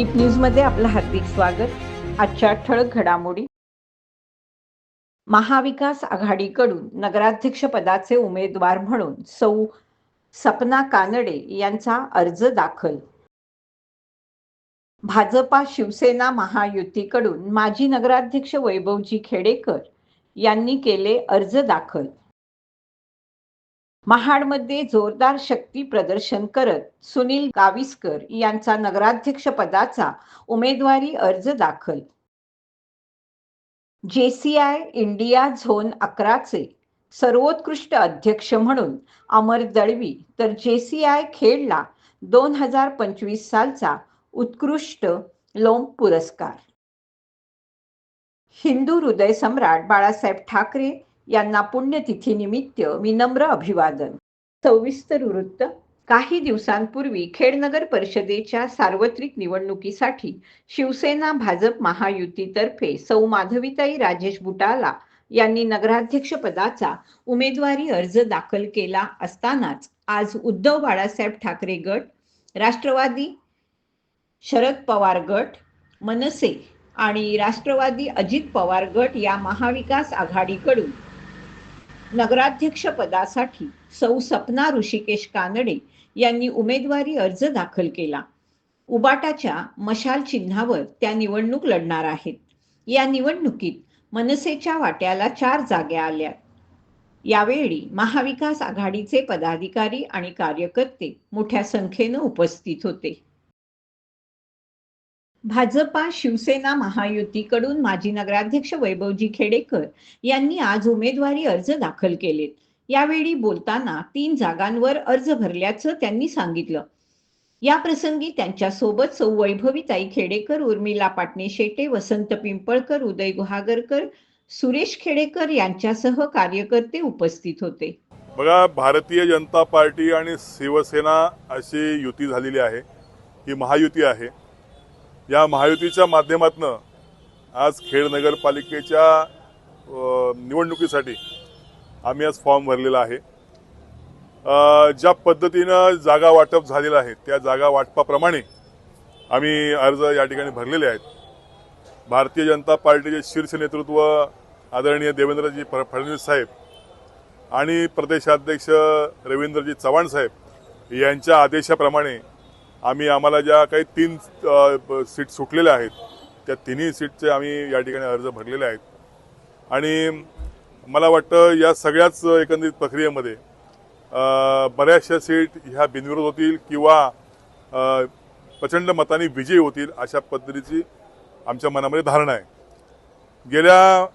दीप न्यूजमध्ये आपलं हार्दिक स्वागत. आजच्या ठळक घडामोडी. महाविकास आघाडीकडून नगराध्यक्ष पदाचे उमेदवार म्हणून सौ सपना कानडे यांचा अर्ज दाखल. भाजपा शिवसेना महायुतीकडून माजी नगराध्यक्ष वैभवजी खेडेकर यांनी केले अर्ज दाखल. महाडमध्ये जोरदार शक्ती प्रदर्शन करत सुनील गाविस्कर यांचा नगराध्यक्ष पदाचा उमेदवारी अर्ज दाखल. जेसीआय इंडिया झोन अकराचे सर्वोत्कृष्ट अध्यक्ष म्हणून अमर दळवी तर जेसीआय खेडला दोन हजार पंचवीस सालचा उत्कृष्ट लोम पुरस्कार. हिंदू हृदय सम्राट बाळासाहेब ठाकरे यांना पुण्यतिथीनिमित्त विनम्र अभिवादन. सविस्तर वृत्त. काही दिवसांपूर्वी खेडनगर परिषदेच्या सार्वत्रिक निवडणुकीसाठी शिवसेना भाजप महायुतीतर्फे सौ माधवीताई राजेश बुटाला यांनी नगराध्यक्ष पदाचा उमेदवारी अर्ज दाखल केला असतानाच आज उद्धव बाळासाहेब ठाकरे गट राष्ट्रवादी शरद पवार गट मनसे आणि राष्ट्रवादी अजित पवार गट या महाविकास आघाडीकडून नगराध्यक्ष पदासाठी सौ सपना ऋषिकेश कानडे यांनी उमेदवारी अर्ज दाखल केला. उबाटाच्या मशाल चिन्हावर त्या निवडणूक लढणार आहेत. या निवडणुकीत मनसेच्या वाट्याला चार जागा आल्या यावेळी महाविकास आघाडीचे पदाधिकारी आणि कार्यकर्ते मोठ्या संख्येनं उपस्थित होते. भाजपा शिवसेना महायुतीकडून माजी नगराध्यक्ष वैभवजी खेडेकर यांनी आज उमेदवारी अर्ज दाखल केलेत. यावेळी बोलताना तीन जागांवर अर्ज भरल्याचं त्यांनी सांगितलं. या प्रसंगी त्यांच्यासोबत सौ वैभवीताई खेडेकर उर्मिला पाटणे शेटे वसंत पिंपळकर उदय गुहागरकर सुरेश खेडेकर यांच्यासह कार्यकर्ते उपस्थित होते. बघा भारतीय जनता पार्टी आणि शिवसेना अशी युती झालेली आहे ही महायुती आहे. या महायुतीच्या माध्यमातून आज खेड नगरपालिकेच्या निवडणुकीसाठी आम्ही आज फॉर्म भरलेला आहे. ज्या पद्धतीनं जागा वाटप झालेलं आहे त्या जागा वाटपाप्रमाणे आम्ही अर्ज या ठिकाणी भरलेले आहेत. भारतीय जनता पार्टीचे शीर्ष नेतृत्व आदरणीय देवेंद्रजी फ- फडणवीस साहेब आणि प्रदेशाध्यक्ष रवींद्रजी चव्हाण साहेब यांच्या आदेशाप्रमाणे आम्ही आम्हाला ज्या काही तीन सीट सुटलेल्या आहेत त्या तिन्ही सीटचे आम्ही या ठिकाणी अर्ज भरलेले आहेत. आणि मला वाटतं या सगळ्याच एकंदरीत प्रक्रियेमध्ये बऱ्याचशा सीट ह्या बिनविरोध होतील किंवा प्रचंड मताने विजयी होतील अशा पद्धतीची आमच्या मनामध्ये धारणा आहे. गेल्या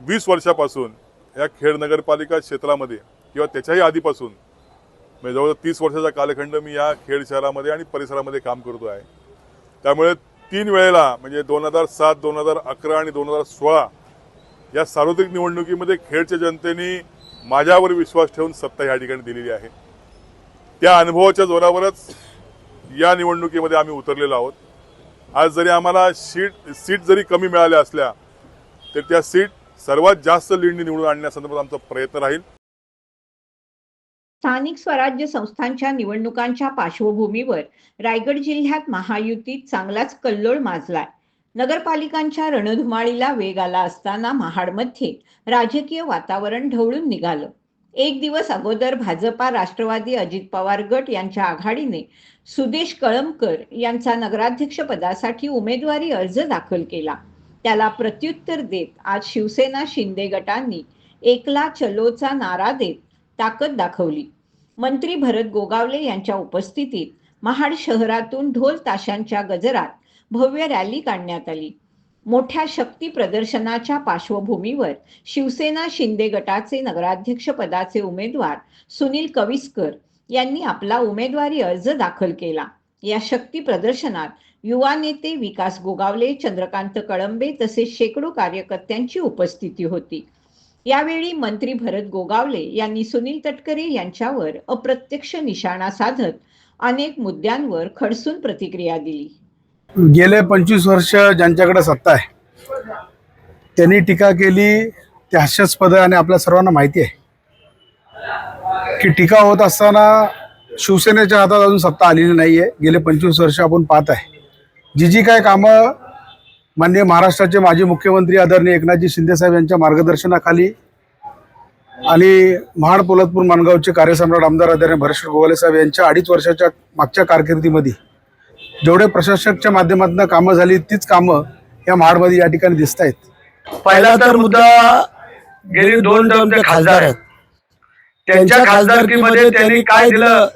वीस वर्षापासून या खेड नगरपालिका क्षेत्रामध्ये किंवा त्याच्याही आधीपासून म्हणजे जवळजवळ तीस वर्षाचा कालखंड मी या खेड शहरामध्ये आणि परिसरामध्ये काम करतो आहे. त्यामुळे तीन वेळेला म्हणजे दोन हजार सात दोन हजार अकरा आणि दोन हजार सोळा या सार्वत्रिक निवडणुकीमध्ये खेडच्या जनतेने माझ्यावर विश्वास ठेवून सत्ता या ठिकाणी दिलेली आहे. त्या अनुभवाच्या जोरावरच या निवडणुकीमध्ये आम्ही उतरलेलो आहोत. आज जरी आम्हाला सीट सीट जरी कमी मिळाल्या असल्या तर त्या सीट सर्वात जास्त लीडनी निवडून आणण्यासंदर्भात आमचा प्रयत्न राहील. स्थानिक स्वराज्य संस्थांच्या निवडणुकांच्या पार्श्वभूमीवर रायगड जिल्ह्यात महायुतीत चांगलाच कल्लोळ माजलाय. नगरपालिकांच्या रणधुमाळीला वेग आला असताना महाडमध्ये राजकीय वातावरण ढवळून निघालं. एक दिवस अगोदर भाजपा राष्ट्रवादी अजित पवार गट यांच्या आघाडीने सुदेश कळमकर यांचा नगराध्यक्ष पदासाठी उमेदवारी अर्ज दाखल केला. त्याला प्रत्युत्तर देत आज शिवसेना शिंदे गटांनी एकला चलोचा नारा देत ताकद दाखवली. मंत्री भरत गोगावले यांच्या उपस्थितीत महाड शहरातून ढोल ताशांच्या गजरात भव्य रॅली काढण्यात आली. मोठ्या शक्ती प्रदर्शनाच्या पार्श्वभूमीवर शिवसेना शिंदे गटाचे नगराध्यक्ष पदाचे उमेदवार सुनील कविस्कर यांनी आपला उमेदवारी अर्ज दाखल केला. या शक्ती प्रदर्शनात युवा नेते विकास गोगावले चंद्रकांत कळंबे तसेच शेकडो कार्यकर्त्यांची उपस्थिती होती. यावेळी मंत्री भरत गोगावले यांनी सुनील तटकरे यांच्यावर अप्रत्यक्ष निशाणा साधत अनेक मुद्द्यांवर खडसून प्रतिक्रिया दिली. गेले पंचवीस वर्ष ज्यांच्याकडे सत्ता आहे त्यांनी टीका केली ते हास्यास्पद आहे आणि आपल्या सर्वांना माहिती आहे. की टीका होत असताना शिवसेनेच्या हातात अजून सत्ता आलेली नाही आहे गेले पंचवीस वर्ष आपण पाहत आहे. जी जी काय कामं माननीय महाराष्ट्राचे माजी मुख्यमंत्री आदरणीय एकनाथजी शिंदेसाहेब यांच्या मार्गदर्शनाखाली आणि महाड पोलतपूर माणगावचे कार्यसम्राट आमदार आदरणीय भरश्वर गोगाले साहेब यांच्या अडीच वर्षाच्या मागच्या कारकिर्दीमध्ये जेवढे प्रशासकच्या माध्यमातून कामं झाली तीच कामं या महाडमध्ये या ठिकाणी दिसत आहेत. पहिला तर मुद्दा गेली दोन टर्मचे खासदार आहेत. त्यांच्या खासदारकीमध्ये त्यांनी काय दिलं?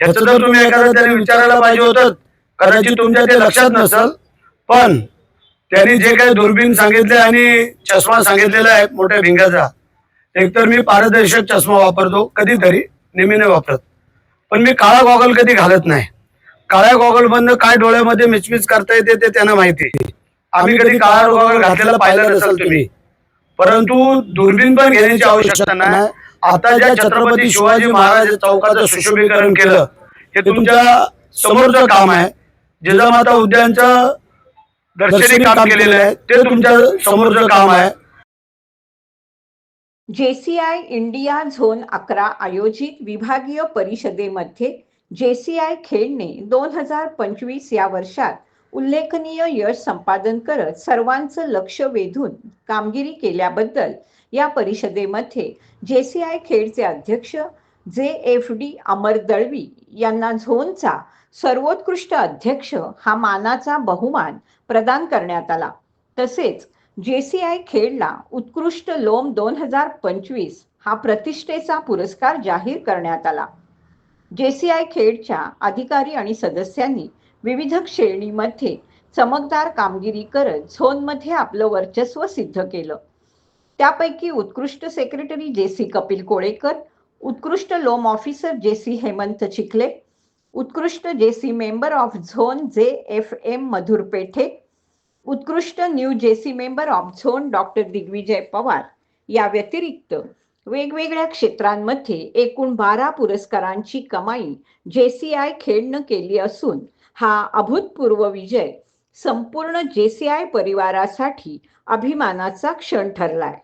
ह्याचं जर तुम्ही एखादं त्यांनी विचारायला पाहिजे होतं कदाचित तुमच्या ते लक्षात नसेल. पण त्यांनी जे काही दुर्बीण सांगितले आणि चष्मा सांगितलेला आहे मोठ्या भिंगाचा. एकतर मी पारदर्शक चष्मा वापरतो कधीतरी नेहमी नाही वापरत. पण मी काळा गॉगल कधी घालत नाही. काळ्या गॉगल मधनं काय डोळ्यामध्ये मिचमिच करता येते ते त्यांना माहिती आम्ही कधी काळा गॉगल घातलेला पाहिलं नसेल तुम्ही. परंतु दुर्बीण पण घेण्याची आवश्यकता नाही. आता ज्या छत्रपती शिवाजी महाराज चौकाचं सुशोभीकरण केलं हे तुमच्या समोरचं काम आहे. जिजामाता उद्यानचं दर्शनी काम केलेलं आहे. ते तुमच्या समोरचं काम आहे. जेसीआय इंडिया झोन अकरा आयोजित विभागीय परिषदेमध्ये जेसीआय खेळणे दोन हजार पंचवीस या वर्षात उल्लेखनीय यश संपादन करत सर्वांचं लक्ष वेधून कामगिरी केल्याबद्दल या परिषदेमध्ये जेसीआय खेडचे अध्यक्ष जे एफ डी अमर दळवी यांना झोनचा सर्वोत्कृष्ट अध्यक्ष हा मानाचा बहुमान प्रदान करण्यात आला. तसेच जे सी आय खेडला उत्कृष्ट लोम दोन हजार पंचवीस हा प्रतिष्ठेचा पुरस्कार जाहीर करण्यात आला. जेसीआय खेडच्या अधिकारी आणि सदस्यांनी विविध श्रेणीमध्ये चमकदार कामगिरी करत झोनमध्ये आपलं वर्चस्व सिद्ध केलं. त्यापैकी उत्कृष्ट सेक्रेटरी जे सी कपिल कोळेकर उत्कृष्ट लोम officer J C Hemant Chikhale उत्कृष्ट J C member of zone J F M Madhur Pethe उत्कृष्ट new JC member of zone doctor Digvijay Pawar. या व्यतिरिक्त वेगवेगळ्या क्षेत्रांमध्ये एकूण बारा पुरस्कारांची कमाई जेसीआय खेळनं केली असून हा अभूतपूर्व विजय संपूर्ण जेसीआय परिवारासाठी अभिमानाचा क्षण ठरलाय.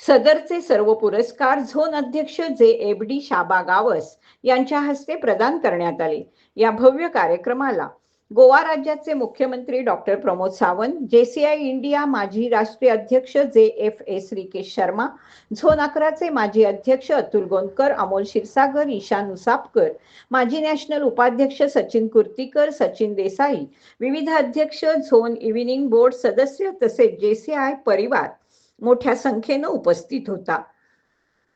सदरचे सर्व पुरस्कार झोन अध्यक्ष जे एफ डी शाबा गावस यांच्या हस्ते प्रदान करण्यात आले. या भव्य कार्यक्रमाला गोवा राज्याचे मुख्यमंत्री doctor Pramod Sawant JCI India माजी राष्ट्रीय अध्यक्ष J F S Rikesh Sharma zone अकराचे माजी अध्यक्ष अतुल गोंदकर अमोल क्षीरसागर ईशान उसापकर माजी नॅशनल उपाध्यक्ष सचिन कुर्तीकर सचिन देसाई विविध अध्यक्ष झोन इव्हिनिंग बोर्ड सदस्य तसेच जेसीआय परिवार मोठ्या संख्येनं उपस्थित होता.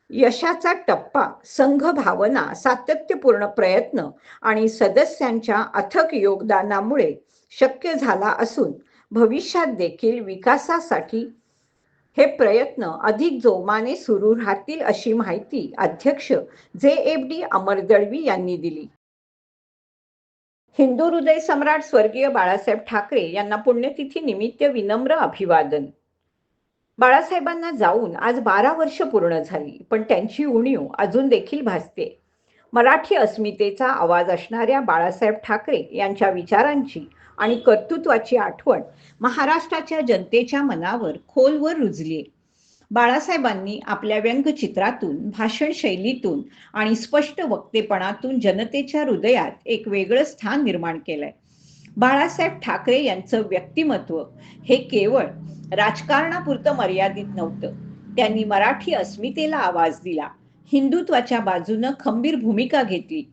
यशाचा टप्पा संघ भावना सातत्यपूर्ण प्रयत्न आणि सदस्यांच्या अथक योगदानामुळे शक्य झाला असून भविष्यात देखील विकासासाठी हे प्रयत्न अधिक जोमाने सुरू राहतील अशी माहिती अध्यक्ष जे. एफ. डी. अमर दळवी यांनी दिली. हिंदू हृदय सम्राट स्वर्गीय बाळासाहेब ठाकरे यांना पुण्यतिथी निमित्त विनम्र अभिवादन. बाळासाहेबांना जाऊन आज बारा वर्ष पूर्ण झाली पण त्यांची उणीव अजून देखील भासते. मराठी अस्मितेचा आवाज असणाऱ्या बाळासाहेब ठाकरे यांच्या विचारांची आणि कर्तृत्वाची आठवण महाराष्ट्राच्या जनतेच्या मनावर खोलवर रुजली. बाळासाहेबांनी आपल्या व्यंगचित्रातून भाषण शैलीतून आणि स्पष्ट वक्तेपणातून जनतेच्या हृदयात एक वेगळं स्थान निर्माण केलंय. बाळासाहेब ठाकरे यांचं व्यक्तिमत्व हे केवळ राजकारणापुरतं मर्यादित नव्हतं. त्यांनी मराठी अस्मितेला आवाज दिला. हिंदुत्वाच्या बाजूनं खंबीर भूमिका घेतली.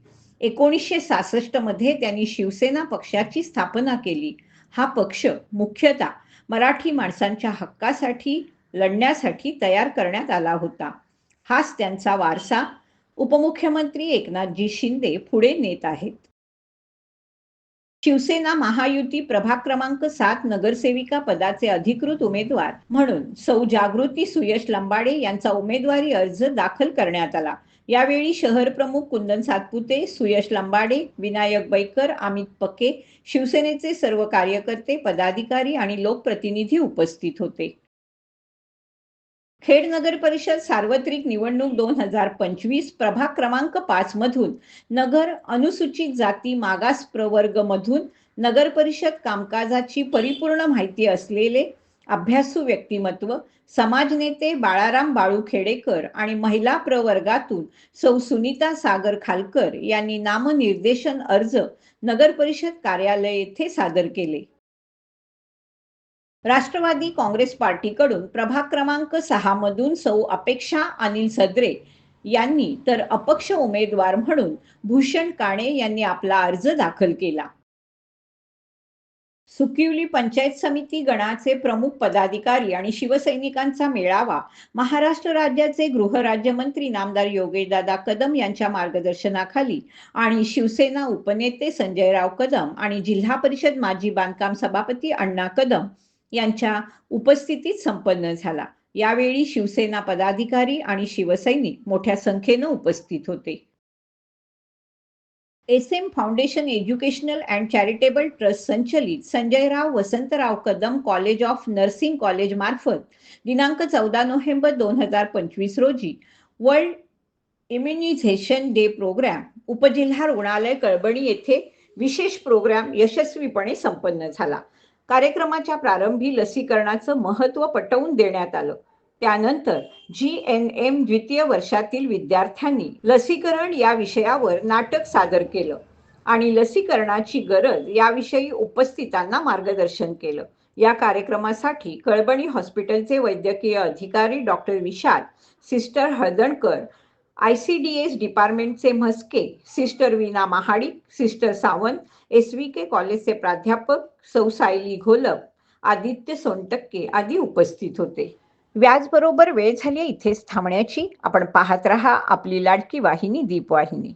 एकोणीसशे सासष्टमध्ये त्यांनी शिवसेना पक्षाची स्थापना केली. हा पक्ष मुख्यतः मराठी माणसांच्या हक्कासाठी लढण्यासाठी तयार करण्यात आला होता. हाच त्यांचा वारसा उपमुख्यमंत्री एकनाथजी शिंदे पुढे नेत आहेत. शिवसेना महायुती प्रभाग क्रमांक सात नगरसेविका पदाचे अधिकृत उमेदवार म्हणून सौ जागृती सुयश लंबाडे यांचा उमेदवारी अर्ज दाखल करण्यात आला. यावेळी शहर प्रमुख कुंदन सातपुते सुयश लंबाडे विनायक बैकर अमित पके शिवसेनेचे सर्व कार्यकर्ते पदाधिकारी आणि लोकप्रतिनिधी उपस्थित होते. खेड नगर परिषद सार्वत्रिक निवडणूक दोन हजार पंचवीस प्रभाग क्रमांक पाच मधून नगर अनुसूचित जाती मागास प्रवर्ग मधून नगर परिषद कामकाजाची परिपूर्ण माहिती असलेले अभ्यासू व्यक्तिमत्व समाजनेते बाळाराम बाळू खेडेकर आणि महिला प्रवर्गातून सौ सुनीता सागर खालकर यांनी नामनिर्देशन अर्ज नगर परिषद कार्यालय येथे सादर केले. राष्ट्रवादी काँग्रेस पार्टीकडून प्रभाग क्रमांक सहा मधून सौ अपेक्षा अनिल सदरे यांनी तर अपक्ष उमेदवार म्हणून भूषण काणे यांनी आपला अर्ज दाखल केला. सुकिवली पंचायत समिती गणाचे प्रमुख पदाधिकारी आणि शिवसैनिकांचा मेळावा महाराष्ट्र राज्याचे गृहराज्यमंत्री नामदार योगेशदादा कदम यांच्या मार्गदर्शनाखाली आणि शिवसेना उपनेते संजयराव कदम आणि जिल्हा परिषद माजी बांधकाम सभापती अण्णा कदम यांच्या उपस्थितीत संपन्न झाला. यावेळी शिवसेना पदाधिकारी आणि शिवसैनिक मोठ्या संख्येनं उपस्थित होते. S M foundation educational and charitable trust संचलित Sanjayrao Vasantrao Kadam college of nursing college मार्फत दिनांक चौदा नोव्हेंबर दोन हजार पंचवीस रोजी वर्ल्ड इम्युनिझेशन डे प्रोग्राम उपजिल्हा रुग्णालय कळबणी येथे विशेष प्रोग्राम यशस्वीपणे संपन्न झाला. कार्यक्रमाच्या प्रारंभी लसीकरणाचं महत्त्व पटवून देण्यात आलं. त्यानंतर जी एन एम द्वितीय वर्षातील विद्यार्थ्यांनी लसीकरण या विषयावर नाटक सादर केलं आणि लसीकरणाची गरज याविषयी उपस्थितांना मार्गदर्शन केलं. या कार्यक्रमासाठी कळबणी हॉस्पिटलचे वैद्यकीय अधिकारी doctor Vishal sister Haldankar I C D S डिपार्टमेंटचे Mhaske sister Veena Mahadik sister Sawant S V K कॉलेजचे प्राध्यापक सौ सायली घोलप आदित्य सोनटक्के आदी उपस्थित होते. व्याजबरोबर वेळ झाली इथेच थांबण्याची. आपण पाहत रहा आपली लाडकी वाहिनी दीपवाहिनी.